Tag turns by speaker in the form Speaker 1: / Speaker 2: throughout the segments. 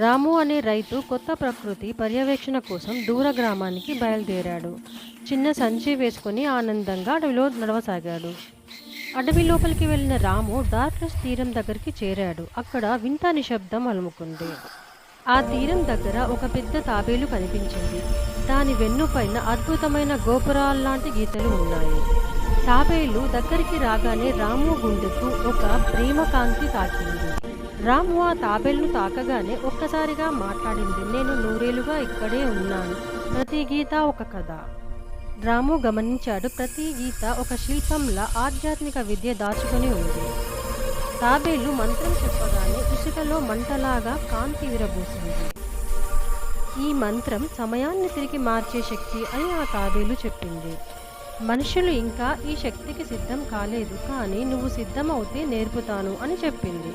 Speaker 1: రాము అనే రైతు కొత్త ప్రకృతి పర్యవేక్షణ కోసం దూర గ్రామానికి బయలుదేరాడు. చిన్న సంచి వేసుకుని ఆనందంగా అడవిలో నడవసాగాడు. అడవి లోపలికి వెళ్ళిన రాము డార్క్నెస్ తీరం దగ్గరికి చేరాడు. అక్కడ వింత నిశ్శబ్దం అలుముకుంది. ఆ తీరం దగ్గర ఒక పెద్ద తాబేలు కనిపించింది. దాని వెన్నుపైన అద్భుతమైన గోపురాల్లాంటి గీతలు ఉన్నాయి. తాబేలు దగ్గరికి రాగానే రాము గుండెకు ఒక ప్రేమ కాంతి తాకింది. రాము ఆ తాబేలును తాకగానే ఒక్కసారిగా మాట్లాడింది. నేను నూరేలుగా ఇక్కడే ఉన్నాను. ప్రతి గీత ఒక కథ రాము గమనించాడు ప్రతి గీత ఒక శిల్పంలా ఆధ్యాత్మిక విద్య దాచుకొని ఉంది. తాబేలు మంత్రం చెప్పగానే ఇసుకలో మంటలాగా కాంతి విరబూసింది. ఈ మంత్రం సమయాన్ని తిరిగి మార్చే శక్తి అని ఆ తాబేలు చెప్పింది. మనుషులు ఇంకా ఈ శక్తికి సిద్ధం కాలేదు. కానీ నువ్వు సిద్ధమవుతే నేర్పుతాను అని చెప్పింది.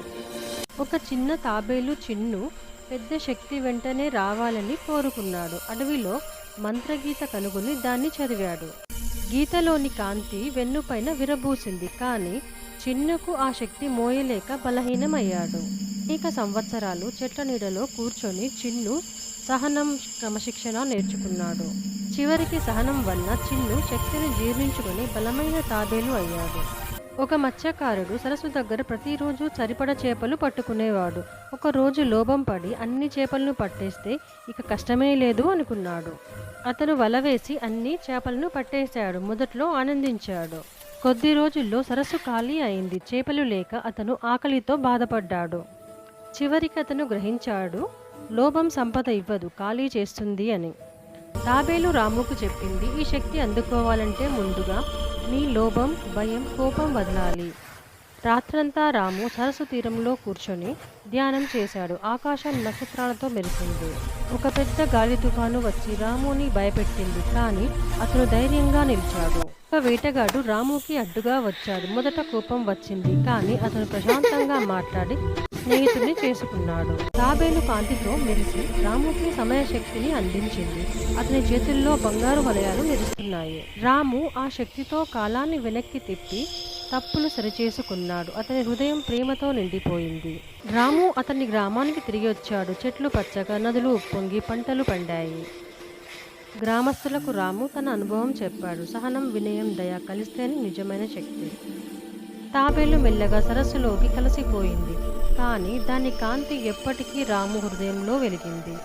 Speaker 1: ఒక చిన్న తాబేలు చిన్ను పెద్ద శక్తి వెంటనే రావాలని కోరుకున్నాడు. అడవిలో మంత్రగీత కనుగొని దాన్ని చదివాడు. గీతలోని కాంతి వెన్నుపైన విరబూసింది. కానీ చిన్నుకు ఆ శక్తి మోయలేక బలహీనమయ్యాడు. అనేక సంవత్సరాలు చెట్ల నీడలో కూర్చొని చిన్ను సహనం క్రమశిక్షణ నేర్చుకున్నాడు. చివరికి సహనం వల్ల చిన్ను శక్తిని జీర్ణించుకొని బలమైన తాబేలు అయ్యాడు. ఒక మత్స్యకారుడు సరస్సు దగ్గర ప్రతిరోజు సరిపడ చేపలు పట్టుకునేవాడు. ఒక రోజు లోభం పడి అన్ని చేపలను పట్టేస్తే ఇక కష్టమే లేదు అనుకున్నాడు. అతను వల వేసి అన్ని చేపలను పట్టేశాడు మొదట్లో ఆనందించాడు. కొద్ది రోజుల్లో సరస్సు ఖాళీ అయింది చేపలు లేక అతను ఆకలితో బాధపడ్డాడు. చివరికి అతను గ్రహించాడు లోభం సంపద ఇవ్వదు ఖాళీ చేస్తుంది అని. తాబేలు రాముకు చెప్పింది ఈ శక్తి అందుకోవాలంటే ముందుగా నీ లోభం భయం కోపం వదలాలి. రాత్రంతా రాము సరస్సు తీరంలో కూర్చొని ధ్యానం చేశాడు. ఆకాశం నక్షత్రాలతో మెరిసింది. ఒక పెద్ద గాలి తుఫాను వచ్చి రాముని భయపెట్టింది. కానీ అతను ధైర్యంగా నిలిచాడు. ఒక వేటగాడు రాముకి అడ్డుగా వచ్చాడు. మొదట కోపం వచ్చింది. కానీ అతను ప్రశాంతంగా మాట్లాడి స్నేహితుడిని చేసుకున్నాడు. తాబేలు కాంతితో మెరిసి రాముకి సమయ శక్తిని అందించింది. అతని చేతుల్లో బంగారు వలయాలు మెరుస్తున్నాయి. రాము ఆ శక్తితో కాలాన్ని వెనక్కి తిప్పి తప్పులు సరిచేసుకున్నాడు. అతని హృదయం ప్రేమతో నిండిపోయింది. రాము అతని గ్రామానికి తిరిగి వచ్చాడు. చెట్లు పచ్చగా నదులు ఉప్పొంగి పంటలు పండాయి. గ్రామస్తులకు రాము తన అనుభవం చెప్పాడు. సహనం వినయం దయ కలిస్తేనే నిజమైన శక్తి. తాబేలు మెల్లగా సరస్సులోకి కలిసిపోయింది. కానీ దాని కాంతి ఎప్పటికీ రాము హృదయంలో వెలిగింది.